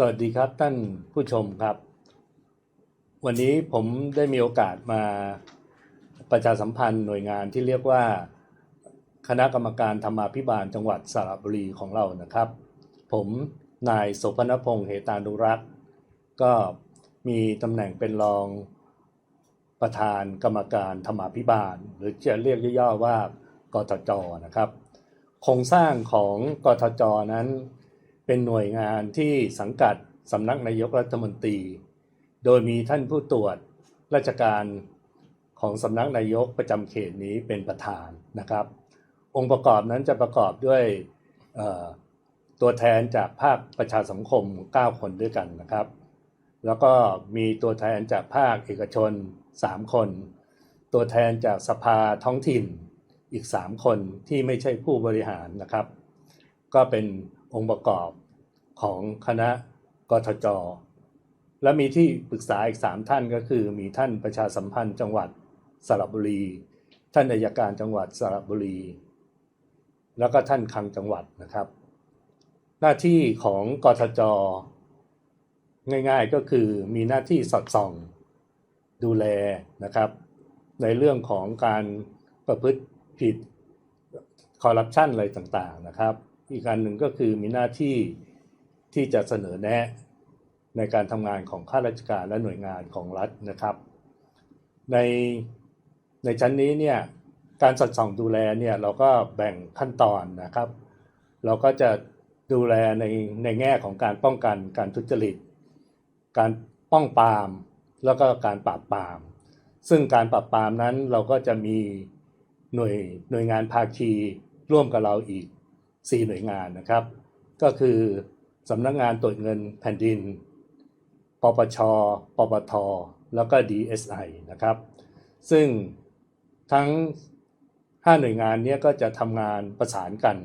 สวัสดีครับท่านผู้ชมครับ วันนี้ผมได้มีโอกาสมาประชาสัมพันธ์หน่วยงานที่เรียกว่า คณะกรรมการธรรมาภิบาลจังหวัดสระบุรีของเรานะครับ ผมนายโสพนพงษ์เหตานุรักษ์ ก็มีตำแหน่งเป็นรองประธานกรรมการธรรมาภิบาล หรือจะเรียกย่อๆว่ากทจนะครับ โครงสร้างของกทจนั้น เป็นหน่วยงานที่สังกัดสำนักนายกรัฐมนตรี โดยมีท่านผู้ตรวจราชการของสำนักนายกประจำเขตนี้เป็นประธานนะครับ องค์ประกอบนั้นจะประกอบด้วยตัวแทนจากภาคประชาสังคม 9 คนด้วยกันนะครับ แล้วก็มีตัวแทนจากภาคเอกชน 3 คน ตัวแทนจากสภาท้องถิ่นอีก 3 คนที่ไม่ใช่ผู้บริหารนะครับ ก็เป็นองค์ประกอบ ของคณะกทจ และมีที่ปรึกษาอีก3ท่านก็คือ มีท่านประชาสัมพันธ์จังหวัดสระบุรี ท่านอัยการจังหวัดสระบุรี แล้วก็ท่านคังจังหวัดนะครับ หน้าที่ของกทจ ง่ายๆก็คือมีหน้าที่สอดส่องดูแลนะครับ ในเรื่องของการประพฤติผิดคอร์รัปชันอะไรต่างๆนะครับ อีกการหนึ่งก็คือมีหน้าที่ ที่จะเสนอแนะในการทำงานของข้าราชการและหน่วยงานของรัฐนะครับ ในในชั้นนี้เนี่ยการสอดส่องดูแลเนี่ยเราก็แบ่งขั้นตอนนะครับ เราก็จะดูแลในในแง่ของการป้องกันการทุจริต การป้องปรามแล้วก็การปราบปราม ซึ่งการปราบปรามนั้นเราก็จะมีหน่วยหน่วยงานภาคีร่วมกับเราอีก 4 หน่วยงานนะครับ ก็คือ สำนักงานตรวจเงินแผ่นดิน ปปช ปปท แล้วก็ DSI นะครับ ซึ่งทั้ง 5 หน่วยงานนี้ก็จะทำงานประสานกัน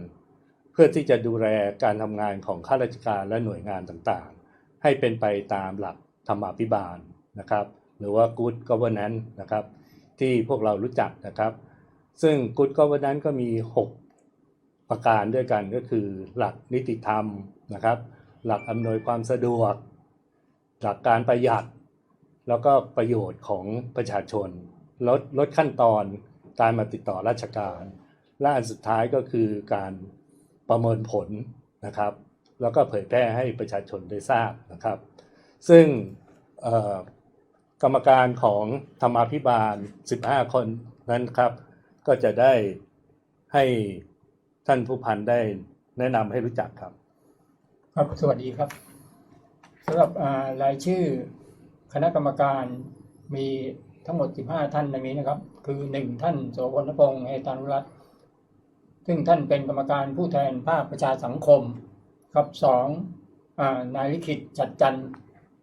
เพื่อที่จะดูแลการทำงานของข้าราชการและหน่วยงานต่างๆ ให้เป็นไปตามหลักธรรมาภิบาลนะครับ หรือว่า Good Governance นะครับ ที่พวกเรารู้จักนะครับ ซึ่ง Good Governance ก็มี 6 ประการด้วยกันก็คือหลักนิติธรรม นะครับ หลักอำนวยความสะดวก หลักการประหยัด แล้วก็ประโยชน์ของประชาชน ลดลดขั้นตอนการมาติดต่อราชการ และอันสุดท้ายก็คือการประเมินผลนะครับ แล้วก็เผยแพร่ให้ประชาชนได้ทราบนะครับ ซึ่งกรรมการของธรรมาภิบาล 15 คนนั้นครับ ก็จะได้ให้ท่านผู้พันได้แนะนำให้รู้จักครับ ครับสวัสดีครับสำหรับรายชื่อคณะกรรมการมีทั้งหมด 15 ท่านดังนี้นะครับ คือ 1 ท่านโสพลพงษ์เฮตานุรัตน์ซึ่งท่านเป็นกรรมการผู้แทนภาคประชาสังคม ครับสองนายลิขิตจัดจัน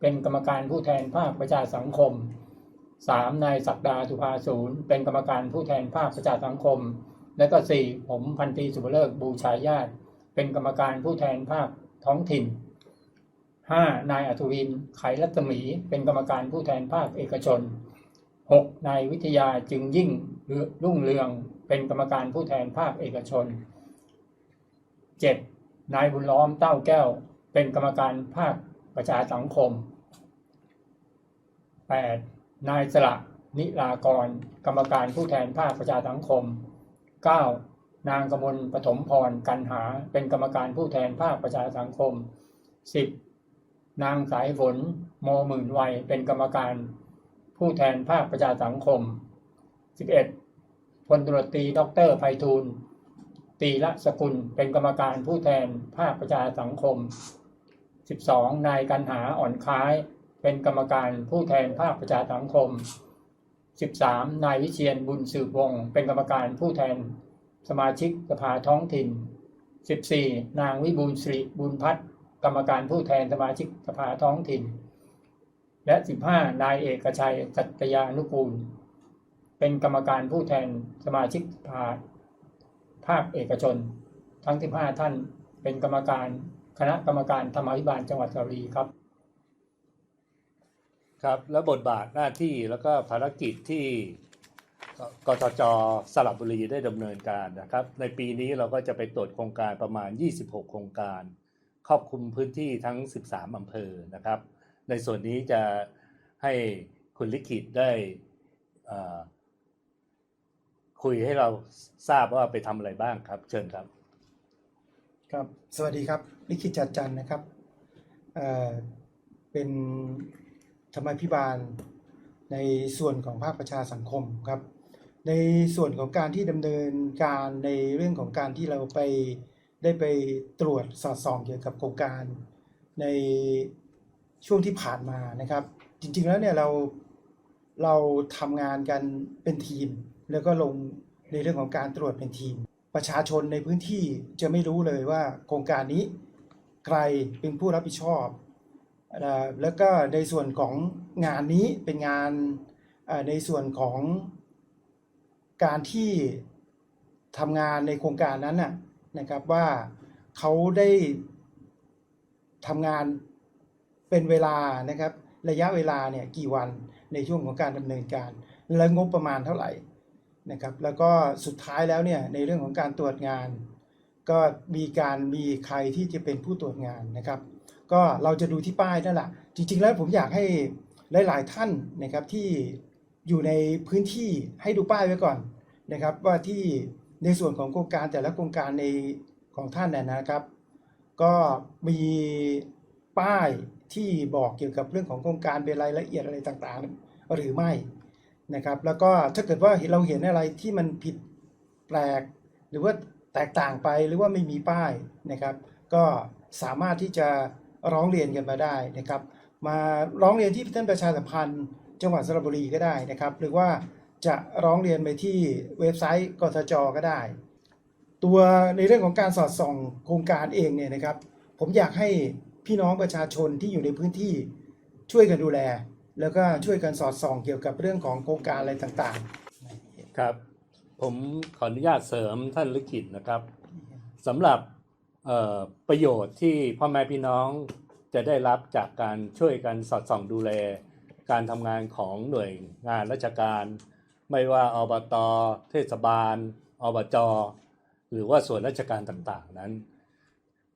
เป็นกรรมการผู้แทนภาคประชาสังคม 3. นายศักดาสุภาศูนย์เป็นกรรมการผู้แทนภาคประชาสังคม และก็ 4. ผมพันตีสุภเลิกบูชาญาติ เป็นกรรมการผู้แทนภาค ท้องถิ่น 5. นายอัศวิน ไขรัศมี เป็นกรรมการผู้แทนภาคเอกชน 6. นายวิทยาจึงยิ่งรุ่งเรือง เป็นกรรมการผู้แทนภาคเอกชน 7. นายบุญล้อมเต้าแก้ว เป็นกรรมการภาคประชาสังคม 8. นายสละนิลากร กรรมการผู้แทนภาคประชาสังคม 9. นางกมลปฐมพรกันหาเป็นกรรมการผู้แทนภาคประชาสังคม 10. นางสายฝนโมหมื่นวัยเป็นกรรมการผู้แทนภาคประชาสังคม 11. พลตุรตีดอกเตอรไพฑูรย์ตีละสกุลเป็นกรรมการผู้แทนภาคประชาสังคม 12. นายกันหาอ่อนคล้าย เป็นกรรมการผู้แทนภาคประชาสังคม 13. นายวิเชียนบุญสืบวงศ์เป็นกรรมการผู้แทน สมาชิกสภาท้องถิ่น 14. นางวิบูลย์สิริบุญพัฒน์กรรมการผู้แทนสมาชิกสภาท้องถิ่น และ 15 นายเอกชัยสัตยานุกูล เป็นกรรมการผู้แทนสมาชิกสภาภาคเอกชน ทั้ง 15 ท่านเป็นกรรมการคณะกรรมการธรรมาภิบาลจังหวัดสระบุรีครับครับ และบทบาทหน้าที่แล้วก็ภารกิจที่ กทจสระบุรีได้ดำเนินการนะครับ ในปีนี้เราก็จะไปตรวจโครงการประมาณ 26 โครงการ ครอบคลุมพื้นที่ทั้ง 13 อำเภอนะครับ ในส่วนนี้จะให้คุณลิขิตได้คุยให้เราทราบว่าไปทำอะไรบ้างครับ เชิญครับ ครับ สวัสดีครับลิขิตจัดจันทร์นะครับเอ่อเป็นธรรมาภิบาลในส่วนของภาคประชาสังคมครับ ในส่วนของการที่ดำเนินการในเรื่องของการที่เราไปได้ไปตรวจสอดส่องเกี่ยวกับโครงการในช่วงที่ผ่านมานะครับ จริงๆแล้วเนี่ยเราเราทำงานกันเป็นทีม แล้วก็ลงในเรื่องของการตรวจเป็นทีม ประชาชนในพื้นที่จะไม่รู้เลยว่าโครงการนี้ใครเป็นผู้รับผิดชอบ แล้วก็ในส่วนของงานนี้เป็นงานในส่วนของ การที่ทำงานในโครงการนั้นน่ะนะครับว่าเขาได้ทำงานเป็นเวลานะครับระยะเวลาเนี่ยกี่วันในช่วงของการดำเนินการ และงบประมาณเท่าไหร่นะครับแล้วก็สุดท้ายแล้วเนี่ยในเรื่องของการตรวจงาน ก็มีการมีใครที่จะเป็นผู้ตรวจงานนะครับ ก็เราจะดูที่ป้ายนั่นแหละจริงๆแล้วผมอยากให้หลาย ๆ ท่านนะครับที่ อยู่ในพื้นที่ให้ดูป้ายไว้ก่อนนะครับ ว่าที่ในส่วนของโครงการแต่ละโครงการในของท่านน่ยนะครับ ก็มีป้ายที่บอกเกี่ยวกับเรื่องของโครงการเป็นรายละเอียดอะไรต่างๆ หรือไม่นะครับ แล้วก็ถ้าเกิดว่าเราเห็นอะไรที่มันผิดแปลก หรือว่าแตกต่างไปหรือว่าไม่มีป้ายนะครับ ก็สามารถที่จะร้องเรียนกันมาได้นะครับ มาร้องเรียนที่ท่านประชาสัมพันธ์ จังหวัดสระบุรีก็ได้นะครับ หรือว่าจะร้องเรียนไปที่เว็บไซต์กทจก็ได้ ตัวในเรื่องของการสอดส่องโครงการเองเนี่ยนะครับ ผมอยากให้พี่น้องประชาชนที่อยู่ในพื้นที่ช่วยกันดูแล แล้วก็ช่วยกันสอดส่องเกี่ยวกับเรื่องของโครงการอะไรต่างๆครับ ผมขออนุญาตเสริมท่านลิขิตนะครับสำหรับประโยชน์ที่พ่อแม่พี่น้องจะได้รับจากการช่วยกันสอดส่องดูแล การทำงานของหน่วยงานราชการ ไม่ว่าอบตเทศบาล อบจหรือว่าส่วนราชการต่างๆนั้น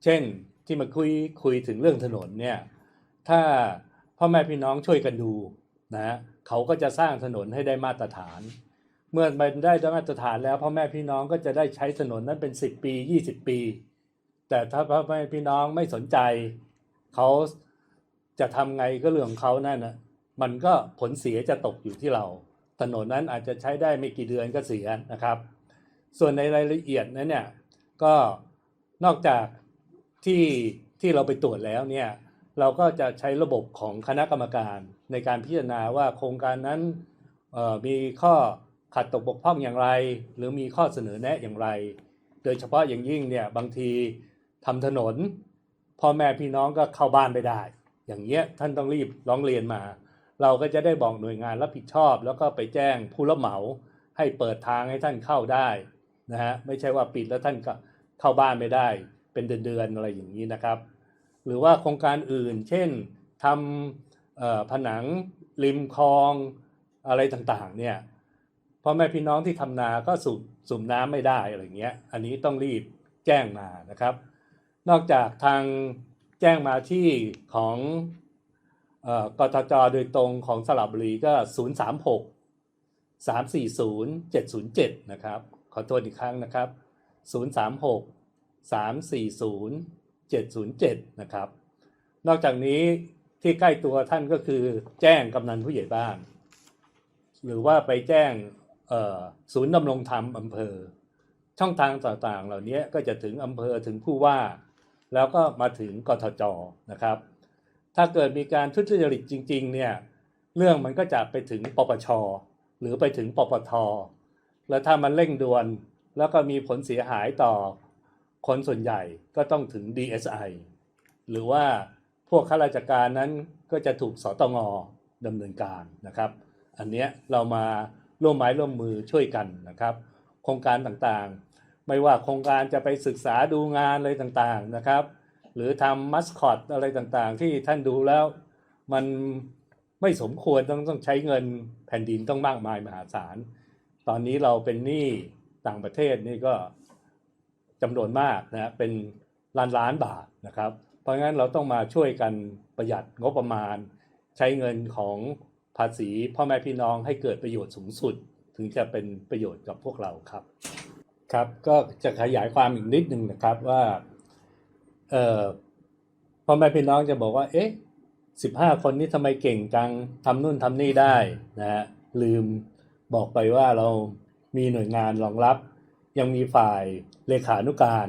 เช่นที่มาคุยคุยถึงเรื่องถนนเนี่ยถ้าพ่อแม่พี่น้องช่วยกันดูนะเขาก็จะสร้างถนนให้ได้มาตรฐาน เมื่อมันได้มาตรฐานแล้วพ่อแม่พี่น้องก็จะได้ใช้ถนนนั้นเป็น 10 ปี 20 ปี แต่ถ้าพ่อแม่พี่น้องไม่สนใจ เขาจะทำไงก็เรื่องของเขานั่นนะ มันก็ผลเสียจะตกอยู่ที่เรา ถนนนั้นอาจจะใช้ได้ไม่กี่เดือนก็เสียนะครับ ส่วนในรายละเอียดนั้นเนี่ยก็นอกจากที่ที่เราไปตรวจแล้วเนี่ยเราก็จะใช้ระบบของคณะกรรมการในการพิจารณาว่าโครงการนั้นมีข้อขัดตกบกพร่องอย่างไร หรือมีข้อเสนอแนะอย่างไร โดยเฉพาะอย่างยิ่งเนี่ยบางทีทำถนนพ่อแม่พี่น้องก็เข้าบ้านไม่ได้ อย่างเงี้ยท่านต้องรีบร้องเรียนมา เราก็จะได้บอกหน่วยงานรับผิดชอบ แล้วก็ไปแจ้งผู้รับเหมาให้เปิดทางให้ท่านเข้าได้นะฮะไม่ใช่ว่าปิดแล้วท่านก็เข้าบ้านไม่ได้ เป็นเดือนๆอะไรอย่างนี้นะครับ หรือว่าโครงการอื่น เช่นทำผนังริมคลองอะไรต่างๆเนี่ยพ่อแม่พี่น้องที่ทำนาก็สูบสูบน้ำไม่ได้อะไรเงี้ยอันนี้ต้องรีบแจ้งมานะครับ นอกจากทางแจ้งมาที่ของ กทจโดยตรงของสระบุรีก็ 036 340 707 นะครับ ขอโทษอีกครั้งนะครับ 036 340 707 นะครับ นอกจากนี้ที่ใกล้ตัวท่านก็คือแจ้งกำนันผู้ใหญ่บ้าน หรือว่าไปแจ้งศูนย์ดำรงธรรมอำเภอ ช่องทางต่างๆ เหล่านี้ก็จะถึงอำเภอถึงผู้ว่า แล้วก็มาถึงกทจนะครับ ถ้าเกิดมีการทุจริตจริง ๆ เนี่ย เรื่องมันก็จะไปถึงปปช หรือไปถึงปปท แล้วถ้ามันเร่งด่วน แล้วก็มีผลเสียหายต่อคนส่วนใหญ่ก็ต้องถึง DSI หรือว่าพวกข้าราชการนั้นก็จะถูกสตงดำเนินการนะครับ อันเนี้ยเรามาร่วมไม้ร่วมมือช่วยกันนะครับ โครงการต่างๆ ไม่ว่าโครงการจะไปศึกษาดูงานอะไรต่างๆนะครับ หรือทำมัสคอตอะไรต่างๆ ที่ท่านดูแล้วมันไม่สมควรต้องต้องใช้เงินแผ่นดินต้องมากมายมหาศาล ตอนนี้เราเป็นหนี้ต่างประเทศนี่ก็จำนวนมากนะเป็นล้านล้านบาทนะครับ เพราะงั้นเราต้องมาช่วยกันประหยัดงบประมาณ ใช้เงินของภาษีพ่อแม่พี่น้องให้เกิดประโยชน์สูงสุด ถึงจะเป็นประโยชน์กับพวกเราครับ ครับก็จะขยายความอีกนิดหนึ่งนะครับว่า เอ่อพ่อแม่พี่น้องจะบอกว่า เอ๊ะสิบห้าคนนี้ทำไมเก่งจังทำนู่นทำนี่ได้นะฮะลืมบอกไปว่าเรามีหน่วยงานรองรับ ยังมีฝ่ายเลขานุการ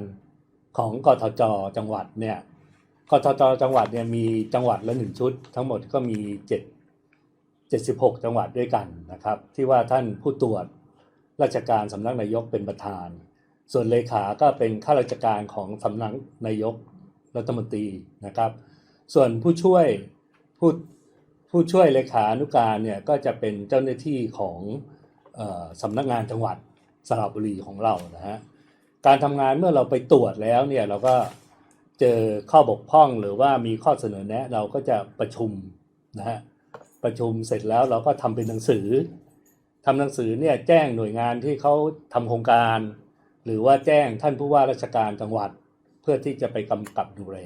ของกทจจังหวัดเนี่ยกทจจังหวัดเนี่ยมีจังหวัดละหนึ่งชุด ทั้งหมดก็มีเจ็ดเจ็ดสิบหกจังหวัดด้วยกันนะครับ ที่ว่าท่านผู้ตรวจราชการสำนักนายกเป็นประธาน ส่วนเลขาก็เป็นข้าราชการของสำนักนายกรัฐมนตรีนะครับ ส่วนผู้ช่วยผู้ผู้ช่วยเลขานุการเนี่ยก็จะเป็นเจ้าหน้าที่ของออสำนักงานจังหวัดสระบุรีของเรานะฮะการทำงานเมื่อเราไปตรวจแล้วเนี่ยเราก็เจอข้อบกพร่องหรือว่ามีข้อเสนอแนะเราก็จะประชุมนะฮะประชุมเสร็จแล้วเราก็ทำเป็นหนังสือทำหนังสือเนี่ยแจ้งหน่วยงานที่เขาทำโครงการ หรือว่าแจ้งท่านผู้ว่าราชการจังหวัด เพื่อที่จะไปกำกับดูแล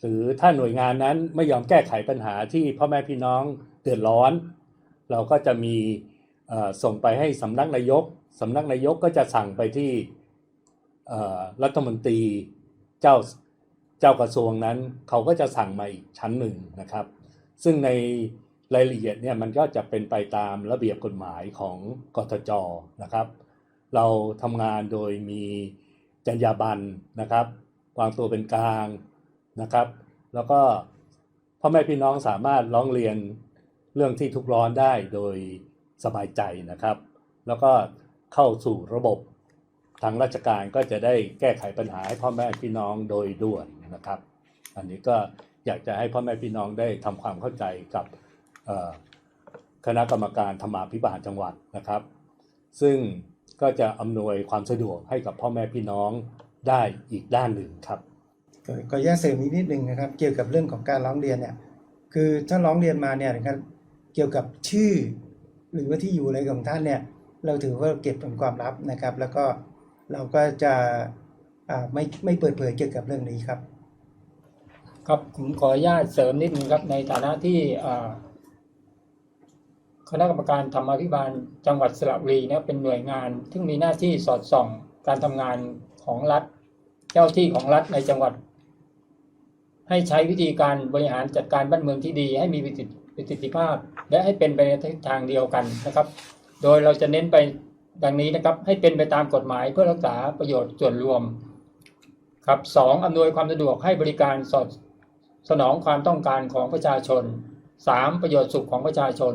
หรือถ้าหน่วยงานนั้นไม่ยอมแก้ไขปัญหาที่พ่อแม่พี่น้องเดือดร้อน เราก็จะมีส่งไปให้สำนักนายกสำนักนายกก็จะสั่งไปที่รัฐมนตรีเจ้าเจ้ากระทรวงนั้น เขาก็จะสั่งมาอีกชั้นหนึ่งนะครับ ซึ่งในรายละเอียดเนี่ยมันก็จะเป็นไปตามระเบียบกฎหมายของกทจนะครับ เราทำงานโดยมีจรรยาบรรณนะครับ วางตัวเป็นกลางนะครับ แล้วก็พ่อแม่พี่น้องสามารถร้องเรียนเรื่องที่ทุกร้อนได้โดยสบายใจนะครับ แล้วก็เข้าสู่ระบบทางราชการก็จะได้แก้ไขปัญหาให้พ่อแม่พี่น้องโดยด่วนนะครับ อันนี้ก็อยากจะให้พ่อแม่พี่น้องได้ทำความเข้าใจกับคณะกรรมการธรรมาภิบาลจังหวัดนะครับ ซึ่ง ก็จะอำนวยความสะดวกให้กับพ่อแม่พี่น้องได้อีกด้านหนึ่งครับก็ก็แยกเสริมอีกนิดนึงนะครับ เกี่ยวกับเรื่องของการร้องเรียนเนี่ยคือถ้าร้องเรียนมาเนี่ยนะครับเกี่ยวกับชื่อ หรือว่าที่อยู่อะไรของท่านเนี่ยเราถือว่าเก็บเป็นความลับนะครับ แล้วก็เราก็จะอ่าไม่ไม่เปิดเผยเกี่ยวกับเรื่องนี้ครับ ครับผมขออนุญาตเสริมนิดนึงครับในฐานะที่อ่า คณะกรรมการธรรมาภิบาลจังหวัดสระบุรีเนี่ยเป็นหน่วยงาน ซึ่งมีหน้าที่สอดส่องการทำงานของรัฐ เจ้าที่ของรัฐในจังหวัด ให้ใช้วิธีการบริหารจัดการบ้านเมืองที่ดี ให้มีประสิทธิประสิทธิภาพ และให้เป็นไปในทิศทางเดียวกันนะครับ โดยเราจะเน้นไปดังนี้นะครับ ให้เป็นไปตามกฎหมายเพื่อรักษาประโยชน์ส่วนรวม ครับสองอำนวยความสะดวกให้บริการสอดสนองความต้องการของประชาชน 3. ประโยชน์สุขของประชาชน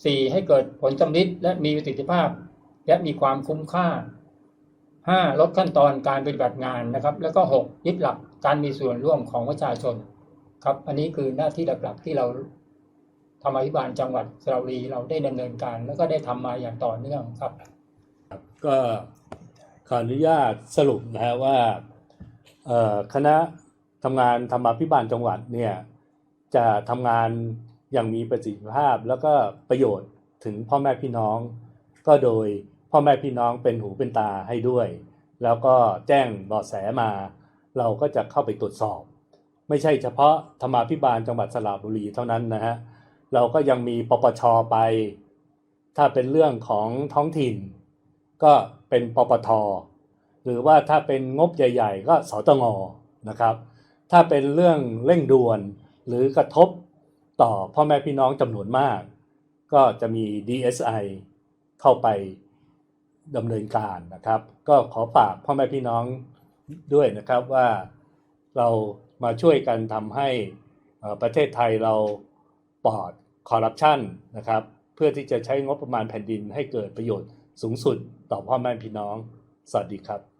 4. ให้เกิดผลสำลิดและมีประสิทธิภาพ และมีความคุ้มค่า 5. ลดขั้นตอนการปฏิบัติงานนะครับ แล้วก็ 6. ยึดหลักการมีส่วนร่วมของประชาชนครับ อันนี้คือหน้าที่หลักๆที่เราธรรมาภิบาลจังหวัดสระบุรีเราได้ดำเนินการ แล้วก็ได้ทำมาอย่างต่อเนื่องครับ ก็ขออนุญาตสรุปนะฮะว่าคณะทำงานธรรมาภิบาลจังหวัดเนี่ยจะทำงาน อย่างมีประสิทธิภาพแล้วก็ประโยชน์ถึงพ่อแม่พี่น้อง ก็โดยพ่อแม่พี่น้องเป็นหูเป็นตาให้ด้วย แล้วก็แจ้งเบาะแสมา เราก็จะเข้าไปตรวจสอบ ไม่ใช่เฉพาะธรรมาภิบาลจังหวัดสระบุรีเท่านั้นนะฮะเราก็ยังมีปปชไป ถ้าเป็นเรื่องของท้องถิ่น ก็เป็นปปทหรือว่าถ้าเป็นงบใหญ่ ๆ ก็สตงนะครับ ถ้าเป็นเรื่องเร่งด่วนหรือกระทบ ต่อพ่อแม่พี่น้องจำนวนมาก ก็จะมี DSI เข้าไปดำเนินการนะครับ ก็ขอฝากพ่อแม่พี่น้องด้วยนะครับว่าเรามาช่วยกันทำให้ประเทศไทยเราปลอดคอร์รัปชันนะครับ เพื่อที่จะใช้งบประมาณแผ่นดินให้เกิดประโยชน์สูงสุดต่อพ่อแม่พี่น้อง สวัสดีครับ